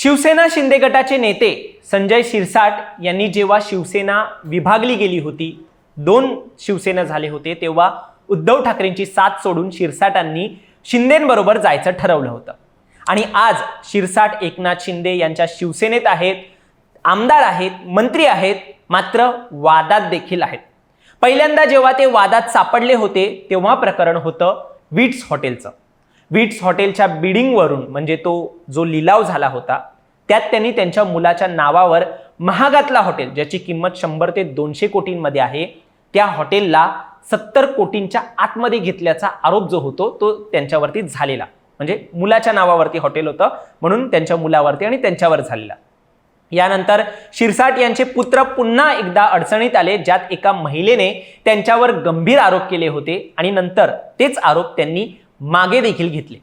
शिवसेना शिंदे गटाचे नेते संजय शिरसाट यांनी जेव्हा शिवसेना विभागली गेली होती दोन शिवसेना झाले होते तेव्हा उद्धव ठाकरेंची साथ सोडून शिरसाटांनी शिंदेंबरोबर जायचं ठरवलं होतं. आणि आज शिरसाट एकनाथ शिंदे यांच्या शिवसेनेत आहेत आमदार आहेत मंत्री आहेत मात्र वादात देखील आहेत. पहिल्यांदा जेव्हा ते वादात सापडले होते तेव्हा प्रकरण होतं विट्स हॉटेलचं. विट्स हॉटेलच्या बिडिंगवरून म्हणजे तो जो लिलाव झाला होता त्यात त्यांनी त्यांच्या मुलाच्या नावावर महागातला हॉटेल ज्याची किंमत शंभर ते दोनशे कोटींमध्ये आहे त्या हॉटेलला सत्तर कोटींच्या आतमध्ये घेतल्याचा आरोप जो होतो तो त्यांच्यावरती झालेला. म्हणजे मुलाच्या नावावरती हॉटेल होतं म्हणून त्यांच्या मुलावरती आणि त्यांच्यावर झालेला. यानंतर शिरसाट यांचे पुत्र पुन्हा एकदा अडचणीत आले ज्यात एका महिलेने त्यांच्यावर गंभीर आरोप केले होते आणि नंतर तेच आरोप त्यांनी मागे देखील घेतले.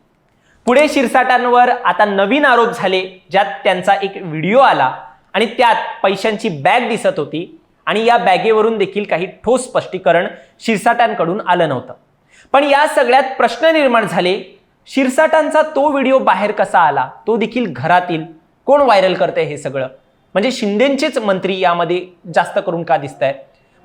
पुढे शिरसाटांवर आता नवीन आरोप झाले ज्यात त्यांचा एक व्हिडिओ आला आणि त्यात पैशांची बॅग दिसत होती आणि या बॅगेवरून देखील काही ठोस स्पष्टीकरण शिरसाटांकडून आलं नव्हतं. पण या सगळ्यात प्रश्न निर्माण झाले शिरसाटांचा तो व्हिडिओ बाहेर कसा आला? तो देखील घरातील कोण व्हायरल करते हे सगळं? म्हणजे शिंदेंचेच मंत्री यामध्ये जास्त करून का दिसत आहेत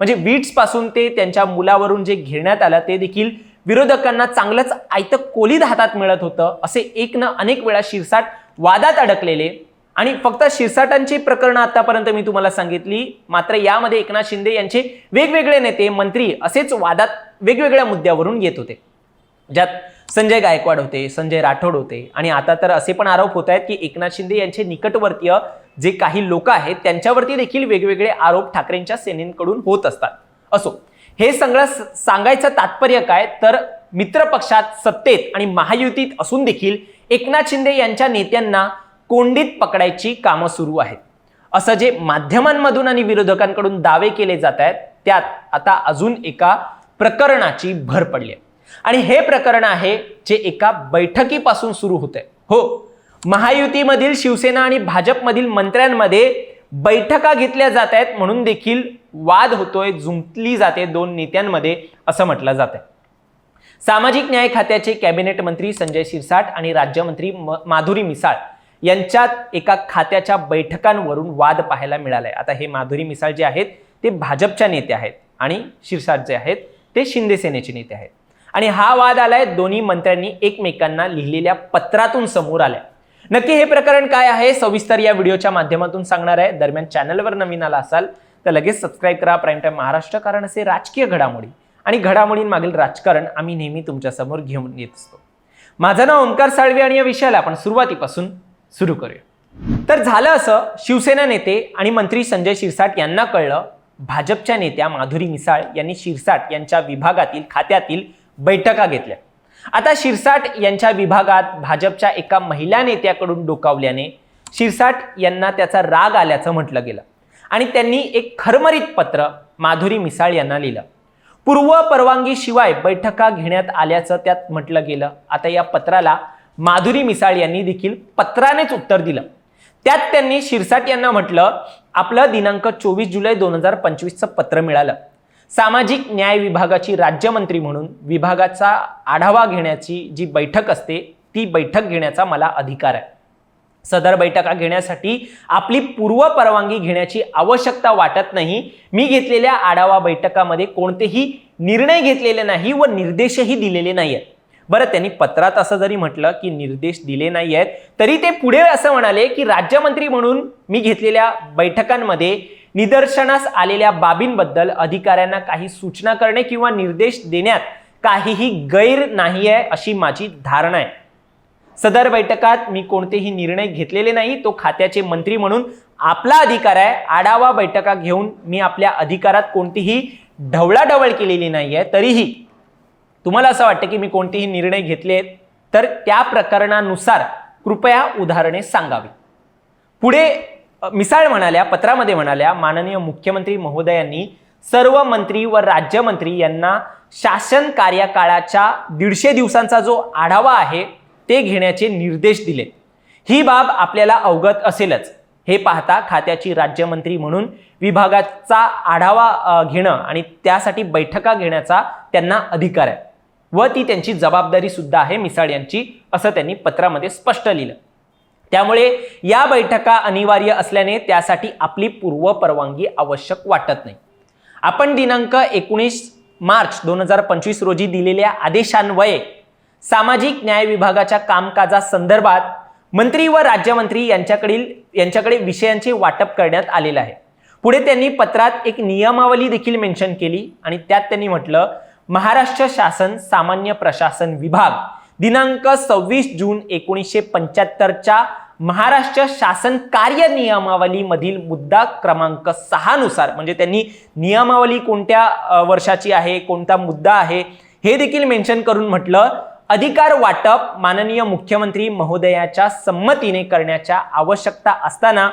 म्हणजे वीट्सपासून ते त्यांच्या मुलावरून जे घेण्यात आलं ते देखील विरोधकांना चांगलंच आयतं कोलीद हातात मिळत होतं असे एक ना अनेक वेळा शिरसाट वादात अडकलेले. आणि फक्त शिरसाटांची प्रकरणं आतापर्यंत मी तुम्हाला सांगितली मात्र यामध्ये एकनाथ शिंदे यांचे वेगवेगळे नेते मंत्री असेच वादात वेगवेगळ्या मुद्द्यावरून येत होते. ज्यात संजय गायकवाड होते संजय राठोड होते आणि आता तर असे पण आरोप होत आहेत की एकनाथ शिंदे यांचे निकटवर्तीय जे काही लोक आहेत त्यांच्यावरती देखील वेगवेगळे आरोप ठाकरेंच्या सेनेकडून होत असतात. असो हे सगळं सांगायचं तात्पर्य काय? तर मित्रपक्षात सत्तेत आणि महायुतीत असून देखील एकनाथ शिंदे यांच्या नेत्यांना कोंडीत पकडायची कामं सुरू आहेत. असं जे माध्यमांमधून आणि विरोधकांकडून दावे केले जात आहेत त्यात आता अजून एका प्रकरणाची भर पडली आहे. आणि हे प्रकरण आहे जे एका बैठकीपासून सुरू होतंय. हो महायुतीमधील शिवसेना आणि भाजपमधील मंत्र्यांमध्ये बैठका घेतल्या जात आहेत म्हणून देखील वाद होतोय जुंपली जाते दोन नेत्यांमध्ये असं म्हटलं जात आहे सामाजिक न्याय खात्याचे कॅबिनेट मंत्री संजय शिरसाट आणि राज्यमंत्री म- माधुरी मिसाळ यांच्यात एका खात्याच्या बैठकांवरून वाद पाहायला मिळालाय. आता हे माधुरी मिसाळ जे आहेत ते भाजपच्या नेते आहेत आणि शिरसाट जे आहेत ते शिंदे सेनेचे नेते आहेत. आणि हा वाद आलाय दोन्ही मंत्र्यांनी एकमेकांना लिहिलेल्या पत्रातून समोर आलाय. नक्की हे प्रकरण काय आहे? सविस्तर या व्हिडिओच्या माध्यमातून सांगणार आहे. दरम्यान चॅनलवर नवीन आला असाल तर लगेच सबस्क्राईब करा. प्राईम टाईम महाराष्ट्र कारण असे राजकीय घडामोडी आणि घडामोडींमागील राजकारण आम्ही नेहमी तुमच्यासमोर घेऊन येत असतो. माझं नाव ओंकार साळवे आणि या विषयाला आपण सुरुवातीपासून सुरू करूया. तर झालं असं शिवसेना नेते आणि मंत्री संजय शिरसाट यांना कळलं भाजपच्या नेत्या माधुरी मिसाळ यांनी शिरसाट यांच्या विभागातील खात्यातील बैठका घेतल्या. आता शिरसाट यांच्या विभागात भाजपच्या एका महिला नेत्याकडून डोकावल्याने शिरसाट यांना त्याचा राग आल्याचं म्हटलं गेलं. आणि त्यांनी एक खरमरीत पत्र माधुरी मिसाळ यांना लिहिलं. पूर्व परवानगीशिवाय बैठका घेण्यात आल्याचं त्यात म्हटलं गेलं. आता या पत्राला माधुरी मिसाळ यांनी देखील पत्रानेच उत्तर दिलं. त्यात त्यांनी शिरसाट यांना म्हटलं आपलं दिनांक चोवीस जुलै दोन हजार पंचवीसचं पत्र मिळालं. सामाजिक न्याय विभागाची राज्यमंत्री म्हणून विभागाचा आढावा घेण्याची जी बैठक असते ती बैठक घेण्याचा मला अधिकार आहे. सदर बैठका घेण्यासाठी आपली पूर्व परवानगी घेण्याची आवश्यकता वाटत नाही. मी घेतलेल्या आढावा बैठकामध्ये कोणतेही निर्णय घेतलेले नाही व निर्देशही दिलेले नाही आहेत बरं त्यांनी पत्रात असं जरी म्हटलं की निर्देश दिले नाही आहेत तरी ते पुढे असं म्हणाले की राज्यमंत्री म्हणून मी घेतलेल्या बैठकांमध्ये निदर्शनास आलेल्या बाबींबद्दल अधिकाऱ्यांना काही सूचना करणे किंवा निर्देश देण्यात काहीही गैर नाही आहे अशी माझी धारणा आहे. सदर बैठकात मी कोणतेही निर्णय घेतलेले नाही तो खात्याचे मंत्री म्हणून आपला अधिकार आहे. आढावा बैठका घेऊन मी आपल्या अधिकारात कोणतीही ढवळाढवळ केलेली नाही आहे तरीही तुम्हाला असं वाटतं की मी कोणतेही निर्णय घेतले तर त्या प्रकरणानुसार कृपया उदाहरणे सांगावी. पुढे मिसाळ म्हणाल्या पत्रामध्ये म्हणाल्या माननीय मुख्यमंत्री महोदयांनी सर्व मंत्री व राज्यमंत्री यांना शासन कार्यकाळाच्या दीडशे दिवसांचा जो आढावा आहे ते घेण्याचे निर्देश दिले. ही बाब आपल्याला अवगत असेलच. हे पाहता खात्याची राज्यमंत्री म्हणून विभागाचा आढावा घेणं आणि त्यासाठी बैठका घेण्याचा त्यांना अधिकार आहे. व ती त्यांची जबाबदारी सुद्धा आहे मिसाळ यांची असं त्यांनी पत्रामध्ये स्पष्ट लिहिलं. त्यामुळे या बैठका अनिवार्य असल्याने त्यासाठी आपली पूर्व परवानगी आवश्यक वाटत नाही. आपण दिनांक एकोणीस मार्च दोन हजार पंचवीस रोजी दिलेल्या आदेशान्वये सामाजिक न्याय विभागाच्या कामकाजासंदर्भात मंत्री व राज्यमंत्री यांच्याकडील यांच्याकडे विषयांचे वाटप करण्यात आलेलं आहे. पुढे त्यांनी पत्रात एक नियमावली देखील मेन्शन केली आणि त्यात त्यांनी म्हटलं महाराष्ट्र शासन सामान्य प्रशासन विभाग दिनांक सव्वीस जून एकोणीसशे पंच्याहत्तरच्या महाराष्ट्र शासन कार्य नियमावलीमधील मुद्दा क्रमांक सहा नुसार म्हणजे त्यांनी नियमावली कोणत्या वर्षाची आहे कोणता मुद्दा आहे हे देखील मेन्शन करून म्हटलं अधिकार वाटप माननीय मुख्यमंत्री महोदयाच्या संमतीने करण्याच्या आवश्यकता असताना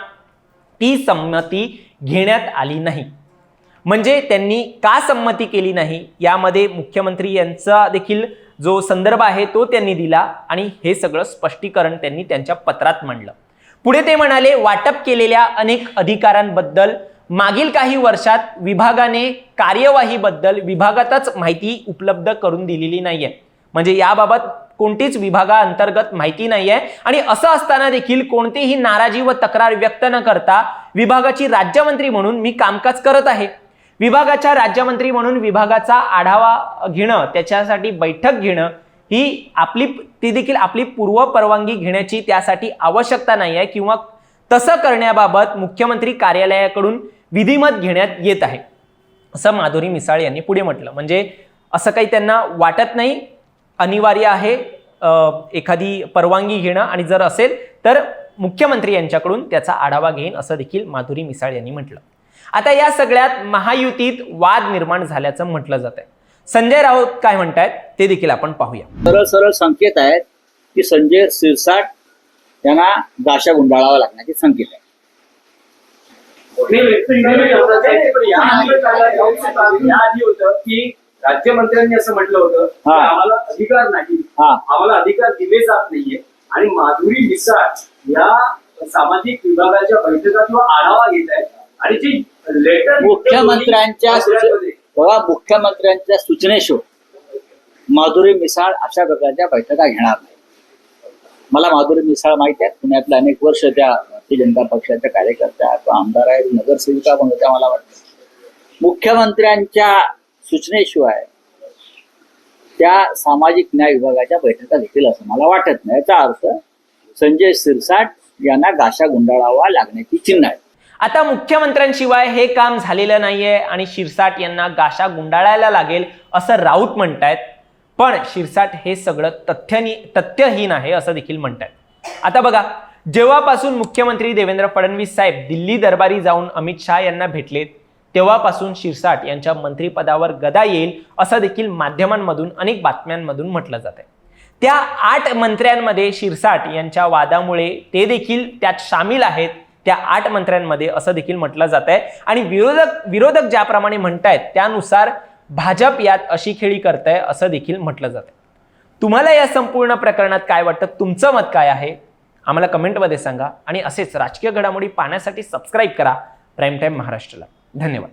ती संमती घेण्यात आली नाही. म्हणजे त्यांनी का संमती केली नाही? यामध्ये मुख्यमंत्री यांचा देखील जो संदर्भ आहे तो त्यांनी दिला आणि हे सगळं स्पष्टीकरण त्यांनी त्यांच्या पत्रात मांडलं. पुढे ते म्हणाले वाटप केलेल्या अनेक अधिकारांबद्दल मागील काही वर्षात विभागाने कार्यवाहीबद्दल विभागातच माहिती उपलब्ध करून दिलेली नाहीये. म्हणजे याबाबत कोणतीच विभागाअंतर्गत माहिती नाहीये आणि असं असताना देखील कोणतीही नाराजी व तक्रार व्यक्त न करता विभागाची राज्यमंत्री म्हणून मी कामकाज करत आहे. विभागाच्या राज्यमंत्री म्हणून विभागाचा आढावा घेणं त्याच्यासाठी बैठक घेणं ही आपली ती देखील आपली पूर्व परवानगी घेण्याची त्यासाठी आवश्यकता नाही आहे किंवा तसं करण्याबाबत मुख्यमंत्री कार्यालयाकडून विधिमत घेण्यात येत आहे. असं माधुरी मिसाळ यांनी पुढे म्हटलं. म्हणजे असं काही त्यांना वाटत नाही. अनिवार्य आहे एखादी परवानगी घेणं. आणि जर असेल तर मुख्यमंत्री यांच्याकडून त्याचा आढावा घेईन असं देखील माधुरी मिसाळ यांनी म्हटलं. आता या सगळ्यात महायुतीत वाद निर्माण झाल्याचं म्हटलं जात आहे संजय राऊत काय म्हणतायत ते देखील आपण पाहूया. सरळ सरळ संकेत आहेत की संजय सिरसाट यांना गाशा गुंडाळावा लागण्याचे संकेत आहे याआधी होतं की राज्यमंत्र्यांनी असं म्हटलं होतं की हा. आम्हाला अधिकार नाही हा. आम्हाला अधिकार दिले जात नाहीये. आणि माधुरी मिसाळ या सामाजिक विभागाच्या बैठका किंवा आढावा घेत आहेत. आणि जी मुख्यमंत्र्यांच्या बघा मुख्यमंत्र्यांच्या सूचनेशिवाय माधुरी मिसाळ अशा प्रकारच्या बैठका घेणार नाही. मला माधुरी मिसाळ माहिती आहे पुण्यातले अनेक वर्ष त्या भारतीय जनता पक्षाच्या कार्यकर्त्या किंवा आमदार आहेत नगरसेविका पण होत्या मला वाटतं. मुख्यमंत्र्यांच्या सूचनेशिवाय त्या सामाजिक न्याय विभागाच्या बैठका घेतील असं मला वाटत नाही. याचा अर्थ संजय सिरसाट यांना गाशा गुंडाळावा लागण्याची चिन्ह आहे. आता मुख्यमंत्र्यांशिवाय हे काम झालेलं नाहीये आणि शिरसाट यांना गाशा गुंडाळायला लागेल असं राऊत म्हणतायत. पण शिरसाट हे सगळं तथ्यनी तथ्यहीन आहे असं देखील म्हणतायत. आता बघा जेव्हापासून मुख्यमंत्री देवेंद्र फडणवीस साहेब दिल्ली दरबारी जाऊन अमित शहा यांना भेटलेत तेव्हापासून शिरसाट यांच्या मंत्रिपदावर गदा येईल असं देखील माध्यमांमधून अनेक बातम्यांमधून म्हटलं जात आहे त्या आठ मंत्र्यांमध्ये शिरसाट यांच्या वादामुळे ते देखील त्यात सामील आहेत. त्या आठ मंत्र्यांमध्ये असं देखील म्हटलं जात आहे आणि विरोधक विरोधक ज्याप्रमाणे म्हणतायत त्यानुसार भाजप यात अशी खेळी करताय असं देखील म्हटलं जात आहे तुम्हाला या संपूर्ण प्रकरणात काय वाटतं? तुमचं मत काय आहे? आम्हाला कमेंटमध्ये सांगा आणि असेच राजकीय घडामोडी पाहण्यासाठी सबस्क्राईब करा. प्राईम टाईम महाराष्ट्राला. धन्यवाद.